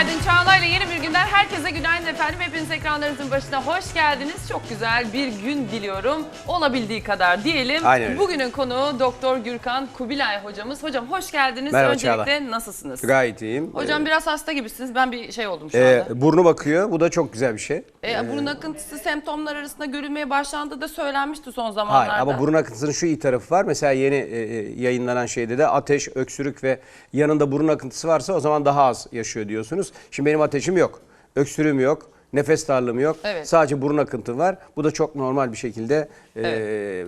Günaydın, günaydın. Çağla ile yeni günden herkese günaydın efendim. Hepiniz ekranlarınızın başına hoş geldiniz. Çok güzel bir gün diliyorum. Olabildiği kadar diyelim. Aynen öyle. Bugünün konuğu Doktor Gürkan Kubilay hocamız. Hocam hoş geldiniz. Merhaba Öncelikle nasılsınız? Gayet iyiyim. Hocam biraz hasta gibisiniz. Ben bir şey oldum şu Ee, anda. e, burnu bakıyor. Bu da çok güzel bir şey. Ee, burun akıntısı semptomlar arasında görülmeye başlandığı da söylenmişti son zamanlarda. Hayır ama burun akıntısının şu iyi tarafı var. Mesela yeni e, e, yayınlanan şeyde de ateş, öksürük ve yanında burun akıntısı varsa o zaman daha az yaşıyor diyorsunuz. Şimdi benim ateşim yok. Öksürüğüm yok. Nefes darlığım yok. Evet. Sadece burun akıntı var. Bu da çok normal bir şekilde e,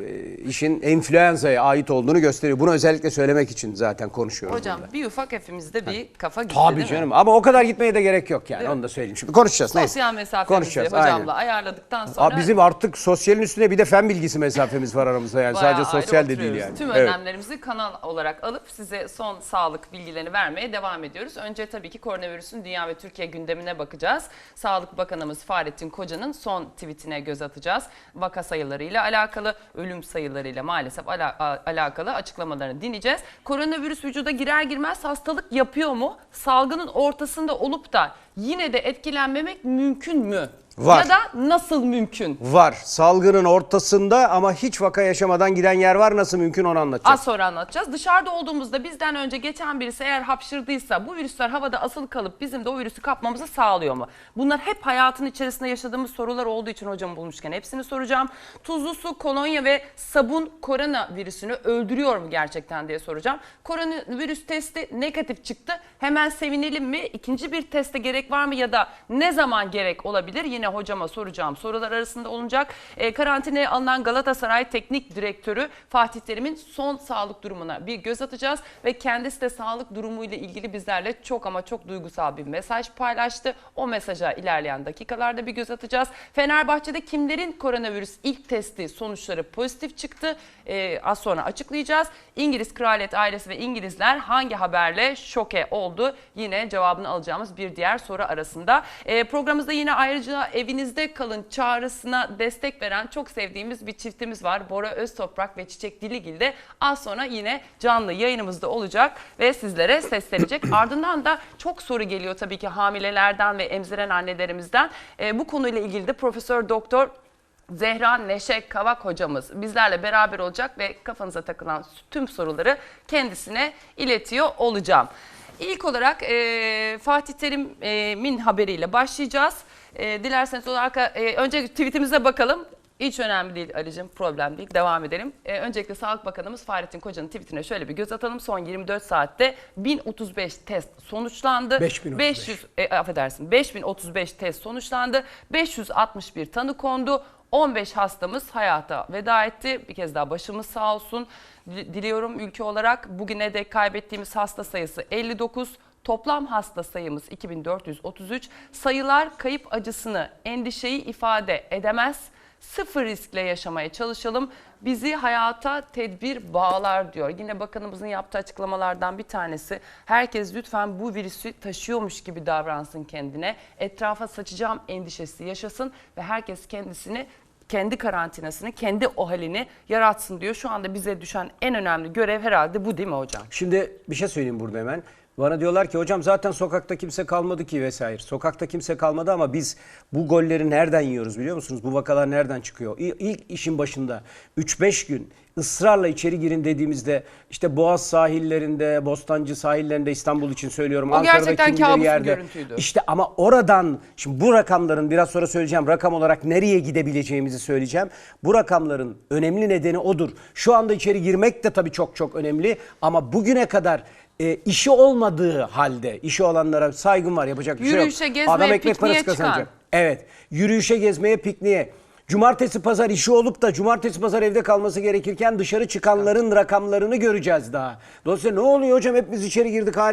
işin enfluenza'ya ait olduğunu gösteriyor. Bunu özellikle söylemek için zaten konuşuyorum. Hocam burada. bir ufak hepimizde bir kafa gitti Tabii değil mi? canım ama o kadar gitmeye de gerek yok yani. Onu da söyleyeyim. Şimdi konuşacağız. neyse. Sosyal mesafemizi Konuşacağız, hocamla aynen. ayarladıktan sonra... Abi bizim artık sosyalin üstüne bir de fen bilgisi mesafemiz var aramızda yani. Bayağı Sadece sosyal de değil yani. Tüm Evet. önlemlerimizi kanal olarak alıp size son sağlık bilgilerini vermeye devam ediyoruz. Önce tabii ki koronavirüsün dünya ve Türkiye gündemine bakacağız. Sağlık Bakanımız Fahrettin Koca'nın son tweetine göz atacağız. Vaka sayılarıyla alakalı, ölüm sayılarıyla maalesef ala- alakalı açıklamalarını dinleyeceğiz. Koronavirüs vücuda girer girmez hastalık yapıyor mu? Salgının ortasında olup da yine de etkilenmemek mümkün mü? Var. Ya da nasıl mümkün? Var. Salgının ortasında ama hiç vaka yaşamadan giden yer var. Nasıl mümkün onu anlatacağız. Az sonra anlatacağız. Dışarıda olduğumuzda bizden önce geçen birisi eğer hapşırdıysa bu virüsler havada asılı kalıp bizim de o virüsü kapmamızı sağlıyor mu? Bunlar hep hayatın içerisinde yaşadığımız sorular olduğu için hocam bulmuşken hepsini soracağım. Tuzlu su, kolonya ve sabun koronavirüsünü öldürüyor mu gerçekten diye soracağım. Koronavirüs testi negatif çıktı. Hemen sevinelim mi? İkinci bir teste gerek var mı ya da ne zaman gerek olabilir? Yine hocama soracağım sorular arasında olacak. E, karantinaya alınan Galatasaray Teknik Direktörü Fatih Terim'in son sağlık durumuna bir göz atacağız ve kendisi de sağlık durumuyla ilgili bizlerle çok ama çok duygusal bir mesaj paylaştı. O mesaja ilerleyen dakikalarda bir göz atacağız. Fenerbahçe'de kimlerin koronavirüs ilk testi sonuçları pozitif çıktı? E, az sonra açıklayacağız. İngiliz kraliyet ailesi ve İngilizler hangi haberle şoke oldu? Yine cevabını alacağımız bir diğer soru arasında. E, programımızda yine ayrıca evinizde kalın çağrısına destek veren çok sevdiğimiz bir çiftimiz var. Bora Öztoprak ve Çiçek Diligil de az sonra yine canlı yayınımızda olacak ve sizlere seslenecek. Ardından da çok soru geliyor tabii ki hamilelerden ve emziren annelerimizden. E, bu konuyla ilgili de Profesör Doktor Zehra Neşe Kavak hocamız bizlerle beraber olacak ve kafanıza takılan tüm soruları kendisine iletiyor olacağım. İlk olarak e, Fatih Terim'in haberiyle başlayacağız. E, dilerseniz o arka, e, önce tweetimize bakalım. Hiç önemli değil Ali'cim, problem değil. Devam edelim. E, öncelikle Sağlık Bakanımız Fahrettin Koca'nın tweetine şöyle bir göz atalım. Son 24 saatte 1035 test sonuçlandı. 5035. 500 e, affedersin 5035 test sonuçlandı. 561 tanı kondu. 15 hastamız hayata veda etti. Bir kez daha başımız sağ olsun. Dil- Diliyorum ülke olarak bugüne dek kaybettiğimiz hasta sayısı 59. Toplam hasta sayımız 2433. Sayılar kayıp acısını, endişeyi ifade edemez. Sıfır riskle yaşamaya çalışalım. Bizi hayata tedbir bağlar diyor. Yine bakanımızın yaptığı açıklamalardan bir tanesi. Herkes lütfen bu virüsü taşıyormuş gibi davransın kendine. Etrafa saçacağım endişesi yaşasın ve herkes kendisini kendi karantinasını, kendi o halini yaratsın diyor. Şu anda bize düşen en önemli görev herhalde bu değil mi hocam? Şimdi bir şey söyleyeyim burada hemen. Bana diyorlar ki hocam zaten sokakta kimse kalmadı ki vesaire. Sokakta kimse kalmadı ama biz bu golleri nereden yiyoruz biliyor musunuz? Bu vakalar nereden çıkıyor? İlk işin başında 3-5 gün ısrarla içeri girin dediğimizde işte Boğaz sahillerinde, Bostancı sahillerinde İstanbul için söylüyorum. O Ankara'da gerçekten kim bilir kabus bir yerde. görüntüydü. İşte ama oradan şimdi bu rakamların biraz sonra söyleyeceğim rakam olarak nereye gidebileceğimizi söyleyeceğim. Bu rakamların önemli nedeni odur. Şu anda içeri girmek de tabii çok çok önemli ama bugüne kadar e, işi olmadığı halde işi olanlara saygım var yapacak bir şey yok. Yürüyüşe, gezmeye, Adam ekmek pikniğe parası kazanacak. çıkan. Evet. Yürüyüşe, gezmeye, pikniğe. Cumartesi pazar işi olup da cumartesi pazar evde kalması gerekirken dışarı çıkanların rakamlarını göreceğiz daha. Dolayısıyla ne oluyor hocam hep biz içeri girdik hala